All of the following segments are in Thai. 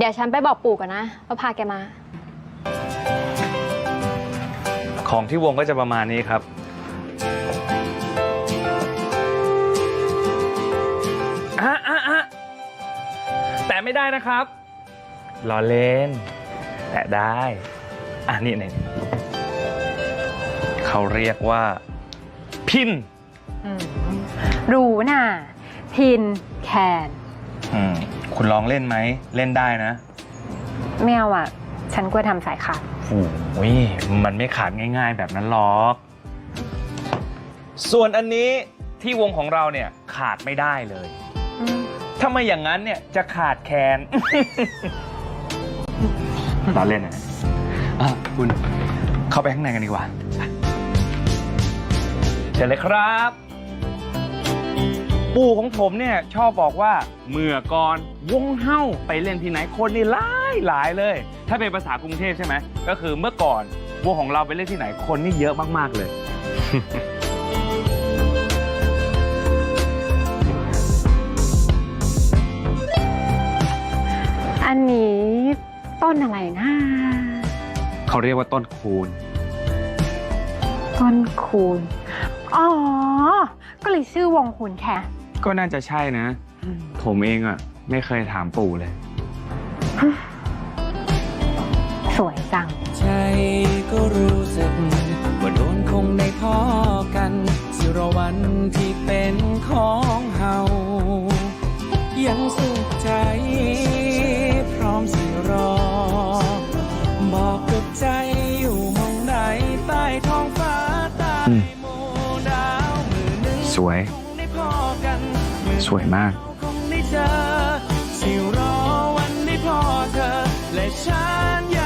เดี๋ยวฉันไปบอกปู่ก่อนนะว่าพาแกมา ของที่วงก็จะประมาณนี้ครับ อะอะอะแต่ไม่ได้นะครับรอเล่น แต่ได้ อะนี่นี่เขาเรียกว่า พิน รู้น่ะ พินแคน อืมคุณลองเล่นไหม เล่นได้นะไม่เอาอะ ฉันกลัวทำสายขาดโอ้ยมันไม่ขาดง่ายๆ แบบนั้นหรอก ส่วนอันนี้ที่วงของเราเนี่ยขาดไม่ได้เลย ถ้าไม่อย่างนั้นเนี่ยจะขาดแคลนตอนเล่นนะอะคุณเข้าไปข้างในกันดีกว่าไปเชิญเลยครับ ปู่ของผมเนี่ยชอบบอกว่าเมื่อก่อนวงเฮ้าไปเล่นที่ไหนคนนี่หลายหลายเลย ถ้าเป็นภาษากรุงเทพใช่ไหมก็คือเมื่อก่อนวงของเราไปเล่นที่ไหนคนนี่เยอะมากๆเลย อันนี้ต้นอะไรนะ เขาเรียกว่าต้นคูณต้นคูณอ๋อก็เล ยชื่อวงคูณแค่ก็น่าจะใช่นะ ผมเองอะ ไม่เคยถามปู่เลย สวยจัง ใจก็รู้สึกว่าโดนคงได้พอกัน สิรวันที่เป็นของเฮายังสุขใจ พร้อมสิรอ บอกกับใจอยู่หมองใดใต้ท้องฟ้าใต้ สวยคงได้พอกันมือสวยมากคงได้เจอสิรอวันได้พอเธอและฉัน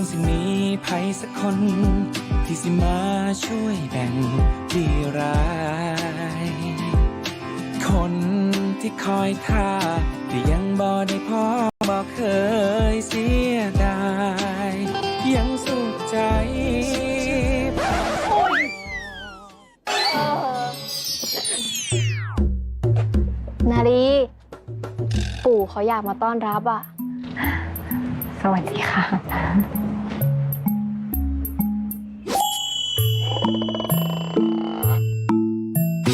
งสิมีไผสักคน ที่สิมาช่วยแบ่งที่ร้าย คนที่คอยท่าแต่ยังบ่ได้พอบ่เคยเสียดาย ยังสุขใจ นารีปู่เขาอยากมาต้อนรับอะ สวัสดีค่ะ